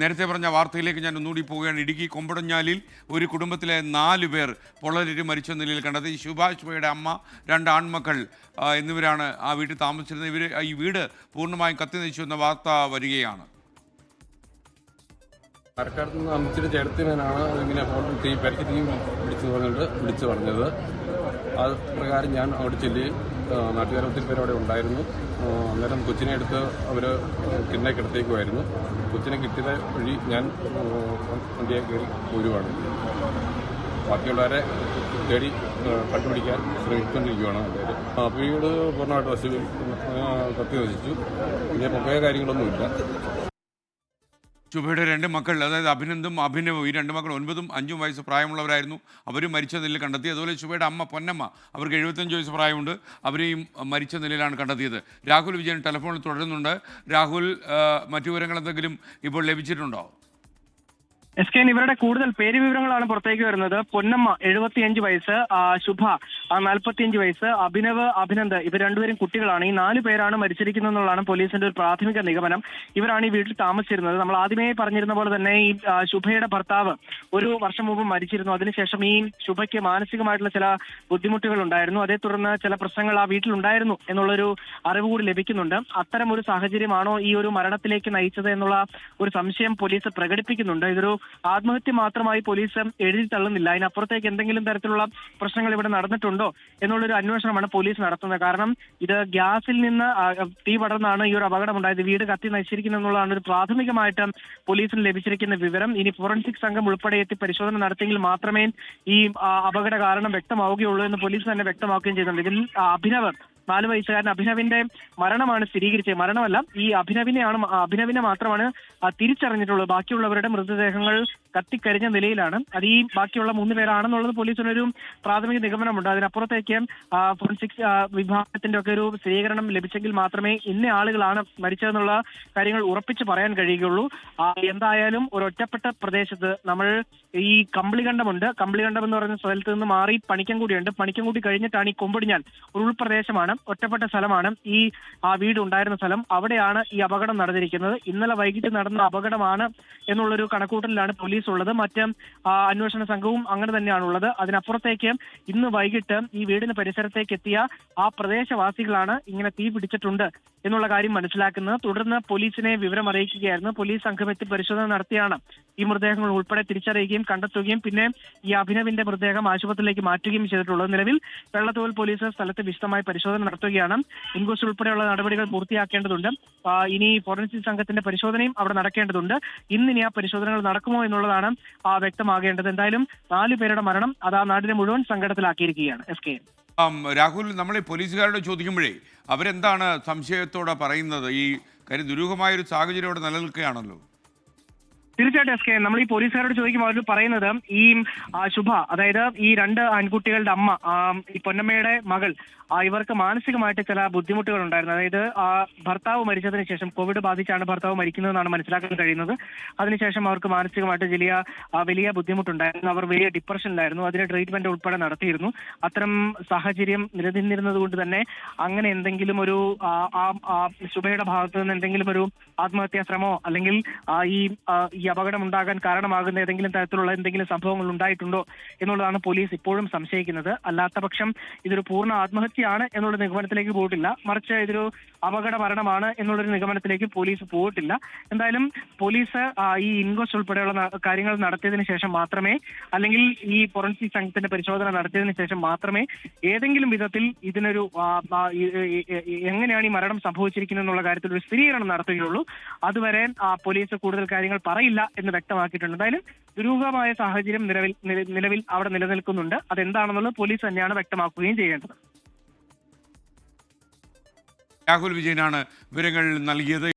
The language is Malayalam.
നേരത്തെ പറഞ്ഞ വാർത്തയിലേക്ക് ഞാൻ ഒന്നുകൂടി പോവുകയാണ്. ഇടുക്കി കൊമ്പടഞ്ഞാലിൽ ഒരു കുടുംബത്തിലെ നാല് പേർ പൊള്ളലേറ്റ് മരിച്ച നിലയിൽ കണ്ടത്. ഈ ശുഭാശ്വയുടെ അമ്മ രണ്ട് ആൺമക്കൾ എന്നിവരാണ് ആ വീട്ടിൽ താമസിച്ചിരുന്നത്. ഇവർ ഈ വീട് പൂർണമായും കത്തി എന്ന വാർത്ത വരികയാണ്. പാലക്കാട് നിന്ന് അമ്മച്ചിയുടെ ചേട്ടത്തിനാണ് ഇങ്ങനെ ഫോൺ തീ പരിക്ക് തീ പിടിച്ചു പറഞ്ഞിട്ട് വിളിച്ചു പറഞ്ഞത്. അത് പ്രകാരം ഞാൻ അവിടെ ചെല്ലുകയും നാട്ടുകാർ ഒത്തിരി പേര് അവിടെ ഉണ്ടായിരുന്നു. അന്നേരം കൊച്ചിനെ എടുത്ത് അവർ കിണ്ണെ കിടത്തേക്കുമായിരുന്നു കൊച്ചിനെ കിട്ടിയത് വഴി ഞാൻ വണ്ടിയെ കയറി പോരുവാണ്. ബാക്കിയുള്ളവരെ തേടി കണ്ടുപിടിക്കാൻ ശ്രമിച്ചുകൊണ്ടിരിക്കുകയാണ് എല്ലാവരും ആ, വീട് പൂർണമായിട്ട് വശം കത്തി വസിച്ചു പിന്നെ പ്രത്യേക കാര്യങ്ങളൊന്നുമില്ല. ശുഭയുടെ രണ്ട് മക്കൾ അതായത് അഭിനന്ദും അഭിനവും ഈ രണ്ട് മക്കൾ ഒൻപതും അഞ്ചും വയസ്സ് പ്രായമുള്ളവരായിരുന്നു. അവരും മരിച്ച നിലയിൽ കണ്ടെത്തി. അതുപോലെ ചുബയുടെ അമ്മ പൊന്നമ്മ അവർക്ക് എഴുപത്തഞ്ച് വയസ്സ് പ്രായമുണ്ട്. അവരെയും മരിച്ച നിലയിലാണ് കണ്ടെത്തിയത്. രാഹുൽ വിജയൻ ടെലഫോണിൽ തുടരുന്നുണ്ട്. രാഹുൽ മറ്റു വിവരങ്ങൾ എന്തെങ്കിലും ഇപ്പോൾ ലഭിച്ചിട്ടുണ്ടോ? എസ് കെ ഇവരുടെ കൂടുതൽ പേര് വിവരങ്ങളാണ് പുറത്തേക്ക് വരുന്നത്. പൊന്നമ്മ എഴുപത്തിയഞ്ച് വയസ്സ് ശുഭ നാൽപ്പത്തിയഞ്ച് വയസ്സ് അഭിനവ് അഭിനന്ദ് ഇവർ രണ്ടുപേരും കുട്ടികളാണ്. ഈ നാല് പേരാണ് മരിച്ചിരിക്കുന്നത് എന്നുള്ളതാണ് പോലീസിന്റെ ഒരു പ്രാഥമിക നിഗമനം. ഇവരാണ് ഈ വീട്ടിൽ താമസിച്ചിരുന്നത്. നമ്മൾ ആദ്യമേ പറഞ്ഞിരുന്ന പോലെ തന്നെ ഈ ആ, ശുഭയുടെ ഭർത്താവ് ഒരു വർഷം മുമ്പ് മരിച്ചിരുന്നു. അതിനുശേഷം ഈ ശുഭയ്ക്ക് മാനസികമായിട്ടുള്ള ചില ബുദ്ധിമുട്ടുകൾ ഉണ്ടായിരുന്നു അതേ തുടർന്ന് ചില പ്രശ്നങ്ങൾ ആ വീട്ടിലുണ്ടായിരുന്നു എന്നുള്ളൊരു അറിവ് കൂടി ലഭിക്കുന്നുണ്ട്. അത്തരം ഒരു സാഹചര്യമാണോ ഈ ഒരു മരണത്തിലേക്ക് നയിച്ചത് എന്നുള്ള ഒരു സംശയം പോലീസ് പ്രകടിപ്പിക്കുന്നുണ്ട്. ഇതൊരു ആത്മഹത്യ മാത്രമായി പോലീസ് എഴുതി തള്ളുന്നില്ല. അതിനപ്പുറത്തേക്ക് എന്തെങ്കിലും തരത്തിലുള്ള പ്രശ്നങ്ങൾ ഇവിടെ നടന്നിട്ടുണ്ടോ? എന്നുള്ളൊരു അന്വേഷണമാണ് പോലീസ് നടത്തുന്നത്. കാരണം ഇത് ഗ്യാസിൽ നിന്ന് തീ പടർന്നാണ് ഈ ഒരു അപകടം ഉണ്ടായത് വീട് കത്തി നശിച്ചിരിക്കുന്നു എന്നുള്ളതാണ് ഒരു പ്രാഥമികമായിട്ട് പോലീസിന് ലഭിച്ചിരിക്കുന്ന വിവരം. ഇനി ഫോറൻസിക് സംഘം ഉൾപ്പെടെ എത്തി പരിശോധന നടത്തിയെങ്കിൽ മാത്രമേ ഈ അപകട കാരണം വ്യക്തമാവുകയുള്ളൂ എന്ന് പോലീസ് തന്നെ വ്യക്തമാക്കുകയും ചെയ്യുന്നുണ്ട്. ഇതിൽ അഭിനവ് നാല് വയസ്സുകാരൻ അഭിനവിന്റെ മരണമാണ് സ്ഥിരീകരിച്ചത്. മരണമല്ല ഈ അഭിനവിനെയാണ് അഭിനവിനെ മാത്രമാണ് തിരിച്ചറിഞ്ഞിട്ടുള്ളത്. ബാക്കിയുള്ളവരുടെ മൃതദേഹങ്ങൾ കത്തിക്കരിഞ്ഞ നിലയിലാണ്. അത് ഈ ബാക്കിയുള്ള മൂന്ന് പേരാണെന്നുള്ളത് പോലീസിനൊരു പ്രാഥമിക നിഗമനമുണ്ട്. അതിനപ്പുറത്തേക്ക് ഫോറൻസിക് വിഭാഗത്തിന്റെ ഒക്കെ ഒരു സ്ഥിരീകരണം ലഭിച്ചെങ്കിൽ മാത്രമേ ഇന്ന ആളുകളാണ് മരിച്ചതെന്നുള്ള കാര്യങ്ങൾ ഉറപ്പിച്ച് പറയാൻ കഴിയുകയുള്ളൂ. എന്തായാലും ഒരു ഒറ്റപ്പെട്ട പ്രദേശത്ത് നമ്മൾ ഈ കമ്പിളികണ്ഠമുണ്ട് കമ്പിളികണ്ഠം എന്ന് പറയുന്ന സ്ഥലത്ത് നിന്ന് മാറി പണിക്കൻകുടിയുണ്ട്. പണിക്കൻകുടി കഴിഞ്ഞിട്ടാണ് ഈ കൊമ്പടിഞ്ഞാൽ ഒരു ഉൾപ്രദേശമാണ്. ഒറ്റപ്പെട്ട സ്ഥലമാണ്. ഈ ആ വീട് ഉണ്ടായിരുന്ന സ്ഥലം. അവിടെയാണ് ഈ അപകടം നടന്നിരിക്കുന്നത്. ഇന്നലെ വൈകിട്ട് നടന്ന അപകടമാണ് എന്നുള്ളൊരു കണക്കൂട്ടലിലാണ് പോലീസ് ഉള്ളത് മറ്റ് അന്വേഷണ സംഘവും അങ്ങനെ തന്നെയാണുള്ളത് അതിനപ്പുറത്തേക്ക് ഇന്ന് വൈകിട്ട് ഈ വീടിന് പരിസരത്തേക്ക് എത്തിയ ആ പ്രദേശവാസികളാണ് ഇങ്ങനെ തീ പിടിച്ചിട്ടുണ്ട് എന്നുള്ള കാര്യം മനസ്സിലാക്കുന്നത്. തുടർന്ന് പോലീസിനെ വിവരം അറിയിക്കുകയായിരുന്നു. പോലീസ് സംഘം എത്തി പരിശോധന നടത്തിയാണ്. ഈ മൃതദേഹങ്ങൾ ഉൾപ്പെടെ തിരിച്ചറിയുകയും കണ്ടെത്തുകയും പിന്നെ ഈ അഭിനവിന്റെ മൃതദേഹം ആശുപത്രിയിലേക്ക് മാറ്റുകയും ചെയ്തിട്ടുള്ളത്. നിലവിൽ വെള്ളത്തോൽ പോലീസ് സ്ഥലത്ത് വിശദമായി പരിശോധന നടത്തുകയാണ്. ഇൻക്വസ്റ്റ് ഉൾപ്പെടെയുള്ള നടപടികൾ പൂർത്തിയാക്കേണ്ടതുണ്ട്. ഇനി ഫോറൻസിക് സംഘത്തിന്റെ പരിശോധനയും അവിടെ നടക്കേണ്ടതുണ്ട്. ഇന്ന് ഇനി ആ പരിശോധനകൾ നടക്കുമോ എന്നുള്ളതാണ് വ്യക്തമാകേണ്ടത്. എന്തായാലും നാലു പേരുടെ മരണം അത് ആ നാടിനെ മുഴുവൻ സങ്കടത്തിലാക്കിയിരിക്കുകയാണ്. എസ് കെ രാഹുൽ നമ്മൾ ഈ പോലീസുകാരോട് ചോദിക്കുമ്പോഴേ അവരെന്താണ് സംശയത്തോടെ പറയുന്നത്? ഈ കാര്യം ദുരൂഹമായൊരു സാഹചര്യം അവിടെ നിലനിൽക്കുകയാണല്ലോ. തീർച്ചയായിട്ടും എസ് കെ നമ്മൾ ഈ പോലീസുകാരോട് ചോദിക്കുമ്പോൾ അവർ പറയുന്നത് ഈ ശുഭ അതായത് ഈ രണ്ട് ആൺകുട്ടികളുടെ അമ്മ ഈ പൊന്നമ്മയുടെ മകൾ ഇവർക്ക് മാനസികമായിട്ട് ചില ബുദ്ധിമുട്ടുകൾ ഉണ്ടായിരുന്നു. അതായത് ആ, ഭർത്താവ് മരിച്ചതിന് ശേഷം കോവിഡ് ബാധിച്ചാണ് ഭർത്താവ് മരിക്കുന്നതെന്നാണ് മനസ്സിലാക്കാൻ കഴിയുന്നത്. അതിനുശേഷം അവർക്ക് മാനസികമായിട്ട് വലിയ വലിയ ബുദ്ധിമുട്ടുണ്ടായിരുന്നു. അവർ വലിയ ഡിപ്രഷനിലായിരുന്നു. അതിന് ട്രീറ്റ്മെന്റ് ഉൾപ്പെടെ നടത്തിയിരുന്നു. അത്തരം സാഹചര്യം നിലനിന്നിരുന്നത് കൊണ്ട് തന്നെ അങ്ങനെ എന്തെങ്കിലും ഒരു ശുഭയുടെ ഭാഗത്തു നിന്ന് എന്തെങ്കിലും ഒരു ആത്മഹത്യാ ശ്രമമോ അല്ലെങ്കിൽ ഈ ഈ അപകടം ഉണ്ടാകാൻ കാരണമാകുന്ന ഏതെങ്കിലും തരത്തിലുള്ള എന്തെങ്കിലും സംഭവങ്ങൾ ഉണ്ടായിട്ടുണ്ടോ എന്നുള്ളതാണ് പോലീസ് ഇപ്പോഴും സംശയിക്കുന്നത്. അല്ലാത്ത പക്ഷം ഇതൊരു പൂർണ ആത്മഹത്യയാണ് എന്നുള്ള നിഗമനത്തിലേക്ക് പോയിട്ടില്ല. മറിച്ച് ഇതൊരു അപകട മരണമാണ് എന്നുള്ളൊരു നിഗമനത്തിലേക്ക് പോലീസ് പോയിട്ടില്ല. എന്തായാലും പോലീസ് ഈ ഇൻക്വസ്റ്റ് ഉൾപ്പെടെയുള്ള കാര്യങ്ങൾ നടത്തിയതിന് ശേഷം മാത്രമേ അല്ലെങ്കിൽ ഈ ഫോറൻസിക് സംഘത്തിന്റെ പരിശോധന നടത്തിയതിന് ശേഷം മാത്രമേ ഏതെങ്കിലും വിധത്തിൽ ഇതിനൊരു എങ്ങനെയാണ് ഈ മരണം സംഭവിച്ചിരിക്കുന്നത് എന്നുള്ള കാര്യത്തിൽ ഒരു സ്ഥിരീകരണം നടത്തുകയുള്ളൂ. അതുവരെ പോലീസ് കൂടുതൽ കാര്യങ്ങൾ പറയില്ല. എന്ന് വ്യക്തമാക്കിയിട്ടുണ്ട്. എന്തായാലും ദുരൂഹമായ സാഹചര്യം നിലവിൽ നില- നിലവിൽ അവിടെ നിലനിൽക്കുന്നുണ്ട്. അതെന്താണെന്നുള്ളത് പോലീസ് തന്നെയാണ് വ്യക്തമാക്കുകയും ചെയ്യേണ്ടത്. രാഹുൽ വിജയനാണ് വിവരങ്ങൾ നൽകിയത്.